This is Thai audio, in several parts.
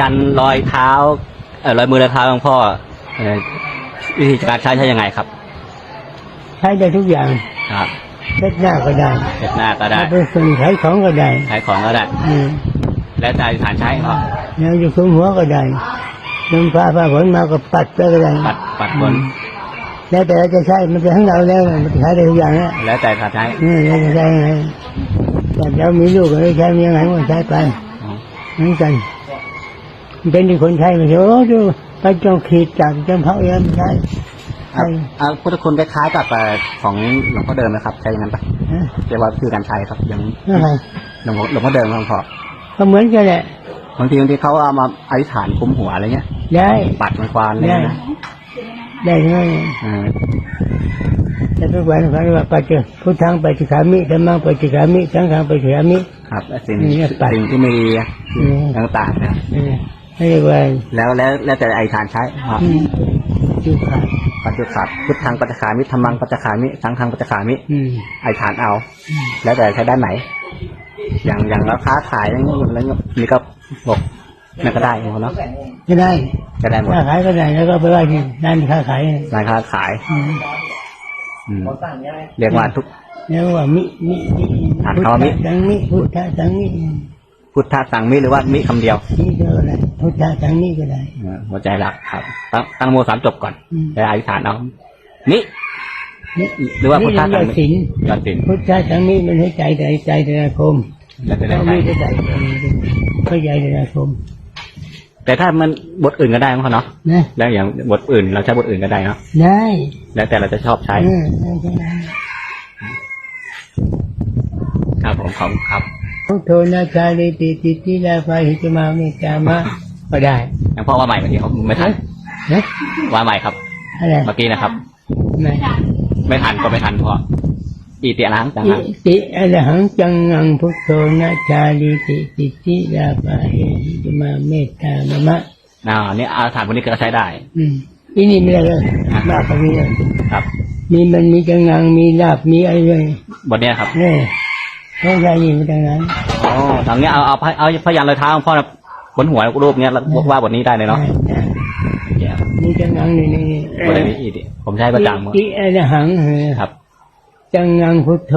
ยันรอยเท้าเอ่อรอยมือรอยเท้าหลวงพ่อเอ่อวิธีการใช้ใช้ยังไงครับ ใช้ได้ทุกอย่างครับเล็ดหน้าก็ได้เช็ดหน้าก็ได้ถ้าเป็นส่วนขายของก็ได้ขายของก็ได้ อืมแล้วแต่อธิษฐานใช้ก็แล้วจะคุมหัวก็ได้ลมฟ้าฟ้าฝนมาก็ปัดไปก็ได้ปัดปัดบน แล้วแต่จะใช้มันเป็นของเราแล้วมันใช้ได้ทุกอย่างแล้วแล้วแต่อธิษฐานใช้นี่แล้วจะใช้ยังไงแต่แล้วมีลูกก็ได้ใช้มียังไงก็ใช้ไปอ๋อเหมือนกันมัน เป็นที่คนใช้ไม่ใช่โอ้ดูไปจงขีดจับจำเพาะเอ็มใช้ครัใช่บอ่าพุทธคุณคล้ายๆกับเอ่อของหลวงพ่อเดิมนะครับใช้อย่างนั้นปะฮะเรียกว่าคือการใช้ครับอย่างอะไรหลวงพ่อหลวงพ่อเดิมครับหลวงพ่อก็เหมือนกันแหละ บางทีบางทีเขาเอามาอธิษฐานคุมหัวอะไรเงี้ยได้ ปัดมันควานอะไรได้เงี้ยนะได้ทั้งนั้นอ่าแต่ทุกวันเขาเรียกว่าปัจจุพุทธังปัจจุขามิธรรมังปัจจุขามิสังฆังปัจจุขามิ ครับสิ่งนี่ปัดสิ่งที่ไม่ดีอืม ต่างๆนะเออ ไม่เรียกว่าแล้วแล้วแล้วแต่อธิษฐานใช้ครับอืมจุขาดปัจจุบันพุทธังปัจจคามิธรรมังปัจจคามิสังฆังปัจจคามิอืมไอฐานเอา แล้วแต่ใช้ด้านไหน อย่างอย่างเราค้าขายอย่างนี้แล้วนี่ก็บอกนั่นก็ได้หมดเนาะก็ได้ก็ได้หมดค้าขายก็ได้แล้วก็ไปว่าที่ร้านค้าขายร้านค้าขายอืมอืมเรียกว่าทุกแล้วว่ามิมิมิอ่านพุทคำว่ามิธสังมิพุทธสังมิพุทธสังมิหรือว่ามิคำเดียวนี่ก็ได้ พุทธสังมิก็ได้เออหัวใจหลักครับ ตั้งตั้งโมสามจบก่อนอืมแล้วอธิษฐานเอามินี่หรือว่าพุทธนี่สังยอดมิศีลยอดสินพุทธสังมิมันให้ใจใจใจในอาคมแล้วจะได้เราใช้ไม่ได้ใจเข้าใจในอาคม แต่ถ้ามันบทอื่นก็ได้มั้งเขาเนาะนะแล้วอย่างบทอื่นเราใช้บทอื่นก็ได้เนาะได้แล้วแต่เราจะชอบใช้เออได้ได้ครับผมขอบคุณครับพุทโธนาคาลิติติติลาภาหิตมาเมตตามะ ก็ได้อย่างพ่อว่าใหม่เมื่อกี้เขาไม่ทันนะว่าใหม่ครับอะไรเมื่อกี้นะครับ ไม่ไม่ทันก็ไม่ทันพ่ออีเตียล้างจังอิหังติอรหังจังงังพุทโธนาคาลิติติติลาภาหิตมาเมตตามะมะอ่านี่อาถานพวกนี้ก็ใช้ได้ อืมอีนี่ไม่ได้เลยมากกว่านี้เลยครับ มีมันมีจังงังมีลาบมีอะไรเลยบทเนี้ยครับเนี่ยเขาใช้ยินมาจากนั้นอ๋อทางเนี้ยเอาเอาเอาเอาพยันรอยเท้าของพ่อ บนหัวรูปเนี้ยแล้วบอกว่าบทนี้ได้เลยเนาะได้แย่มีจังงังนี่นี่นี่บทนี้อีดิผมใช้ประจำอิอรหังเออครับ จังงังพุทโธ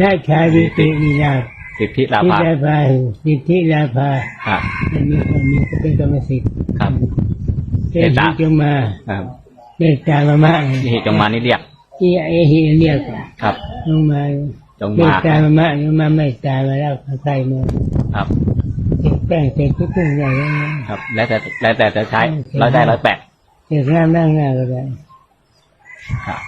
นาคาลิติมีลาภสิทธิลาทิภาลาภาสิทธิลาภาครับอันนี้อันนี้ก็เป็นกรรมสิทธิ์ครับเอหิจงมาครับเมตตามามะนี่จงมานี่เรียกอีเอหิเรียกครับลงมาจงเมมาตตามามะลงมาเมตตามาแล้วใส่มือครับเก็บ แป้งเสร็จทุกอย่างอย่างนี้ครับ แล้วแต่แล้วแต่จะใช้ร้อยได้ร้อยแปดเก็บน้ำนั่งหน้าก็ได้ครับ